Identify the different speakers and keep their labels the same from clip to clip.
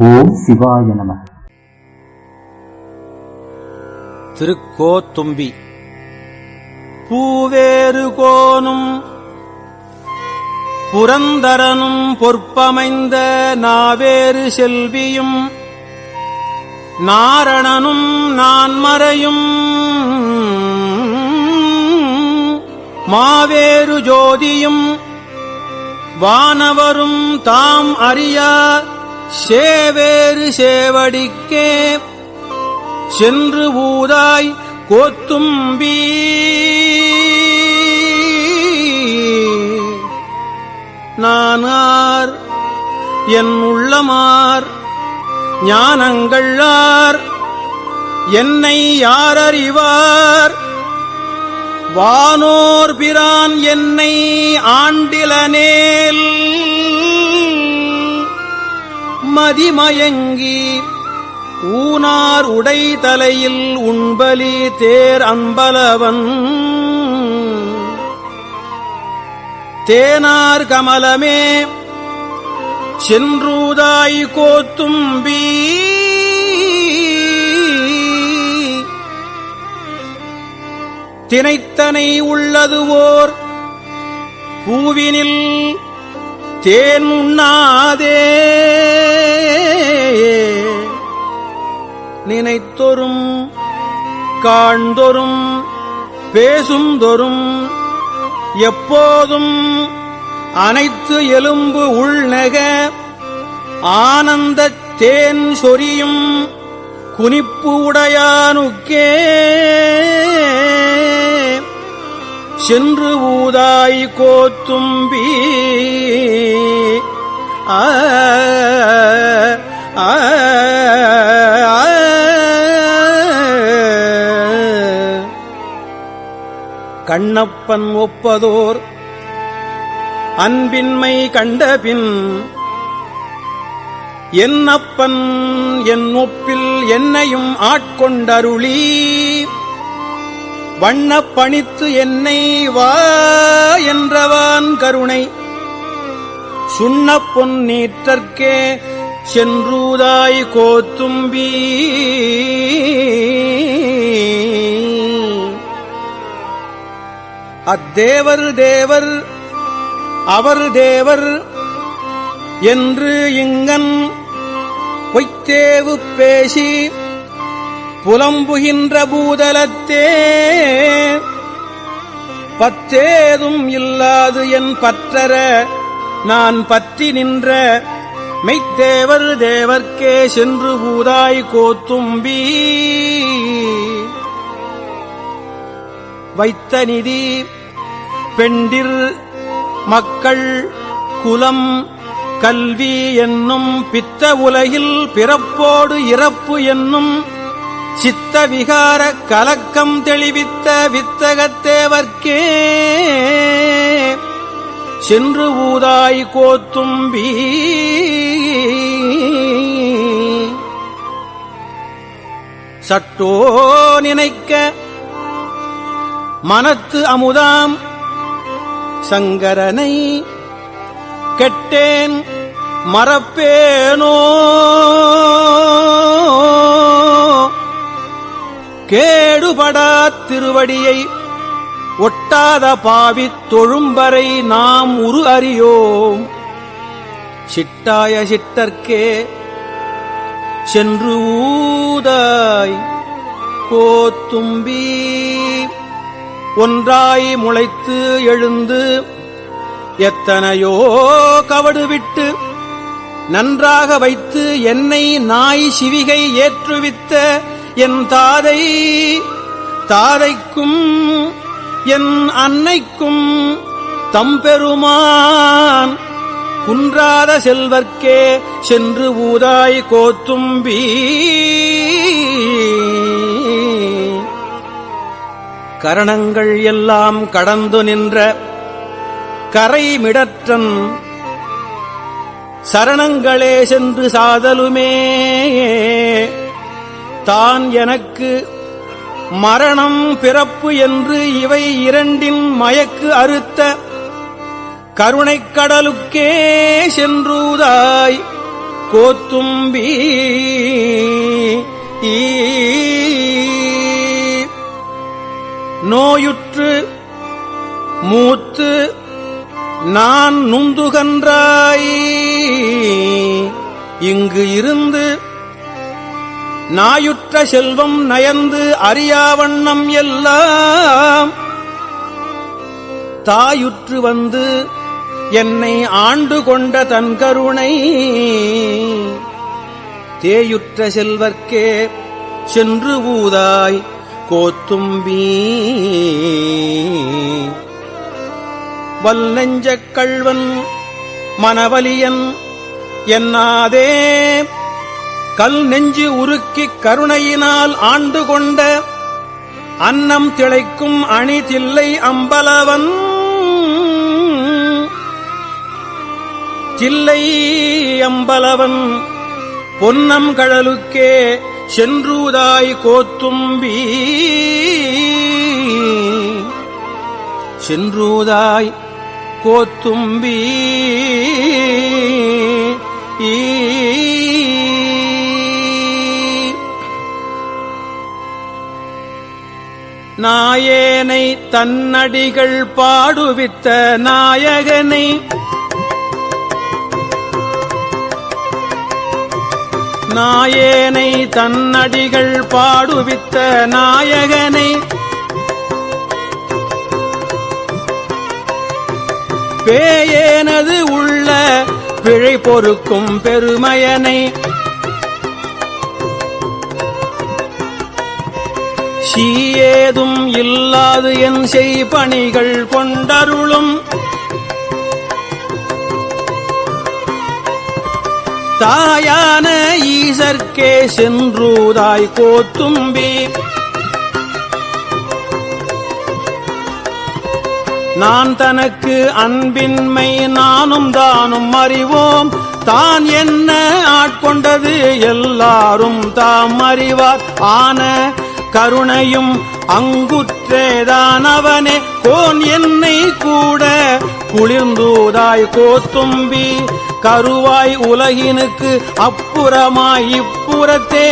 Speaker 1: ஓம் சிவாய நம.
Speaker 2: திருக்கோத்தும்பி. பூவேறு கோனும் புரந்தரனும் பொற்பமைந்த நாவேறு செல்வியும் நாரணனும் நான்மறையும் மாவேறு ஜோதியும் வானவரும் தாம் அறியா சேவேறு சேவடிக்கே. சென்று ஊதாய் கோத்தும்பி. நானார் என் உள்ளமார் ஞானங்கள்ளார் என்னை யாரறிவார்? வானோர் பிரான் என்னை ஆண்டிலனேல். மதிமயங்கி ஊனார் உடை தலையில் உண்பலி தேர் அம்பலவன் தேனார் கமலமே சென்றூதாய் கோத்தும்பி. தினைத்தனை உள்ளது ஓர் பூவினில் தேன் உண்ணாதே. நினைத்தொரும் காண்தொரும் பேசுந்தொரும் எப்போதும் அனைத்து எலும்பு உள்நக ஆனந்த தேன் சொரியும் குனிப்பு உடையானுக்கே. சென்று ஊதாய் கோத்தும்பி ஆ ஆ, ஆ. கண்ணப்பன் ஒப்பதோர் அன்பின்மை கண்டபின் என்னப்பன் என் ஒப்பில் என்னையும் ஆட்கொண்டருளீ வண்ணப் பணித்து என்னை வா என்றவான் கருணை. சுண்ண பொன் நீற்றற்கே சென்றூதாய் கோத்தும்பி. அத்தேவர் தேவர் அவர் தேவர் என்று இங்கன் பொய்த்தேவு பேசி புலம்புகின்ற பூதலத்தே. பத்தேதும் இல்லாது என் பற்றற நான் பற்றி நின்ற மெய்த்தேவர் தேவர்க்கே சென்று பூதாய் கோத்தும்பி. வைத்த நிதி பெண்டிர் மக்கள் குலம் கல்வி என்னும் பித்த உலகில் பிறப்போடு இறப்பு என்னும் சித்த விகார கலக்கம் தெளிவித்த வித்தகத்தேவர்க்கே. சென்று ஊதாய் கோத்தும்பி. சட்டோ நினைக்க மனத்து அமுதாம். சங்கரனை கெட்டேன் மறப்பேனோ. கேடுபடா திருவடியை ஒட்டாத பாவித் தொழும்பரை நாம் உரு அறியோம். சிட்டாய சிட்டர்க்கே சென்று ஊதாய் கோத்தும்பி ஒன்றாய் முளைத்து எழுந்து எத்தனையோ கவடு விட்டு நன்றாக வைத்து என்னை நாய் சிவிகை ஏற்றுவித்த என் தாதை தாதைக்கும் என் அன்னைக்கும் தம்பெருமான். குன்றாத செல்வர்க்கே சென்று ஊதாய் கோத்தும்பி. கரணங்கள் எல்லாம் கடந்து நின்ற கரைமிடற்றன் சரணங்களே சென்று சாதலுமே. தான் எனக்கு மரணம் பிறப்பு என்று இவை இரண்டின் மயக்கு அறுத்த கருணைக் கடலுக்கே சென்றூதாய் கோத்தும்பி. நோயுற்று மூத்து நான் நுந்துகன்றாய். இங்கு இருந்து நாயுற்ற செல்வம் நயந்து அறியாவண்ணம் எல்லாம். தாயுற்று வந்து என்னை ஆண்டு கொண்ட தன் கருணை. தேயுற்ற செல்வர்க்கே சென்று ஊதாய் கோத்தும்பி வல்லெஞ்சக் கள்வன் மனவலியன் என்னாதே கல் நெஞ்சு உருக்கிக் கருணையினால் ஆண்டு கொண்ட அன்னம் திளைக்கும் அணி தில்லை அம்பலவன். தில்லை அம்பலவன் பொன்னம் கடலுக்கே சென்றூதாய் கோத்தும்பி. சென்றூதாய் கோத்தும்பி. நாயேனை தன்னடிகள் பாடுவித்த நாயகனை. நாயேனை தன்னடிகள் பாடுவித்த நாயகனை. பேயேனது உள்ள பிழை பொறுக்கும் பெருமையனை. சீயேதும் இல்லாது என் செய் பணிகள் கொண்டருளும். தாயான ஈசர்க்கே சென்றூதாய் கோத்தும்பி. நான் தனக்கு அன்பின்மை நானும் தானும் அறிவோம். தான் என்ன ஆட்கொண்டது எல்லாரும் தாம் அறிவார். ஆன கருணையும் அங்குற்றேதானவனே. கோன் என்னை கூட குளிர்ந்தூதாய் கோத்தும்பி கருவாய் உலகினுக்கு அப்புறமாய் இப்புறத்தே.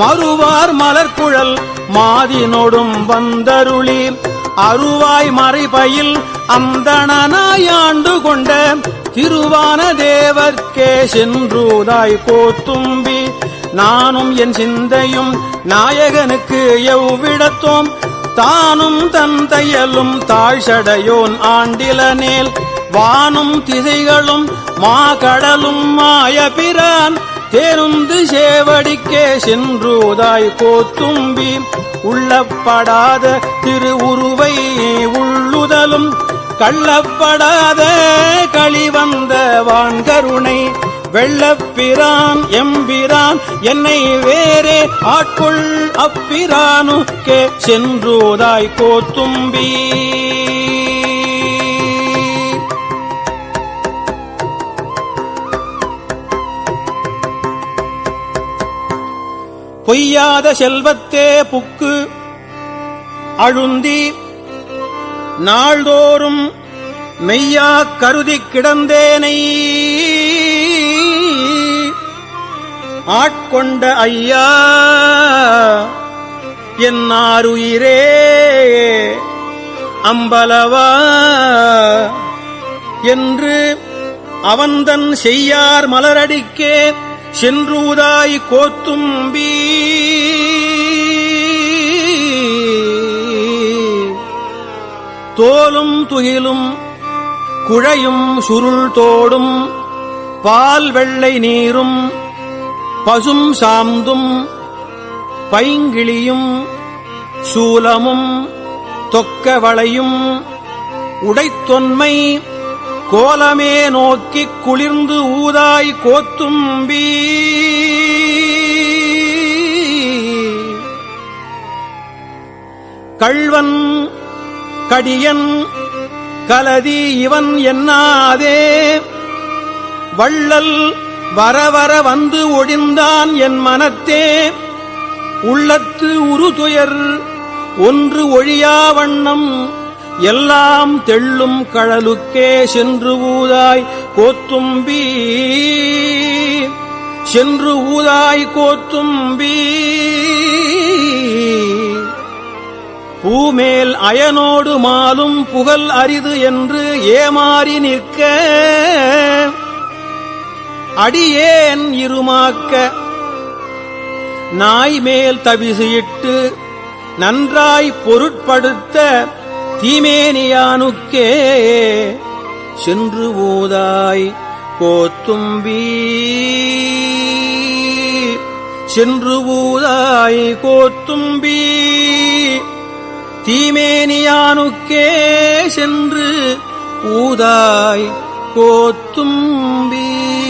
Speaker 2: மறுவார் மலர்குழல் மாதினோடும் வந்தருளி அருவாய் மறைபயில் அந்தணனாயாண்டு கொண்ட திருவான தேவர்க்கே சென்றூதாய் கோத்தும்பி. நானும் என் சிந்தையும் நாயகனுக்கு எவ்விடத்தோம்? தானும் தன் தையலும் தாழ்சடையோன் ஆண்டிலனேல் வானும் திசைகளும் மா கடலும் மாய பிரான். தேருந்து சேவடிக்கே சென்றூதாய் கோத்தும்பி. உள்ளப்படாத திருவுருவை உள்ளுதலும். கள்ளப்படாத களிவந்த வான்கருணை. வெள்ளப்பிரான் எம்பிரான் என்னை வேறே ஆட்கொள் அப்பிரானுக்கே சென்றோதாய் கோத்தும்பி. பொய்யாத செல்வத்தே புக்கு அழுந்தி நாள்தோறும் மெய்யா கருதி கிடந்தேனை. ஆட்கொண்ட ஐயா என்னாருயிரே அம்பலவா என்று அவன்தன் செய்யார் மலரடிக்கே சென்றூதாய் கோத்தும்பி. தோலும் துயிலும் குழையும் சுருள் தோடும் பால் வெள்ளை நீரும் பசும் சாந்தும் பைங்கிளியும் சூலமும் தொக்கவளையும் உடைத்தொன்மை கோலமே நோக்கிக் குளிர்ந்து ஊதாய் கோத்தும்பி. கள்வன் கடியன் கலதி இவன் என்னாதே? வள்ளல் வர வர வந்து ஒழிந்தான் என் மனத்தே. உள்ளத்து உருதுயர் ஒன்று ஒழியா வண்ணம் எல்லாம் தெள்ளும் கழலுக்கே சென்று ஊதாய் கோத்தும்பி. சென்று ஊதாய் கோத்தும்பி. பூமேல் அயனோடு மாலும் புகழ் அரிது என்று ஏமாறி நிற்க. அடியேன் இருமாக்க நாய் மேல் தவிசியிட்டு நன்றாய் பொருட்படுத்த தீமேனியானுக்கே சென்று ஊதாய் கோத்தும்பி. சென்று ஊதாய் கோத்தும்பி. தீமேனியானுக்கே சென்று ஊதாய் கோத்தும்பீ.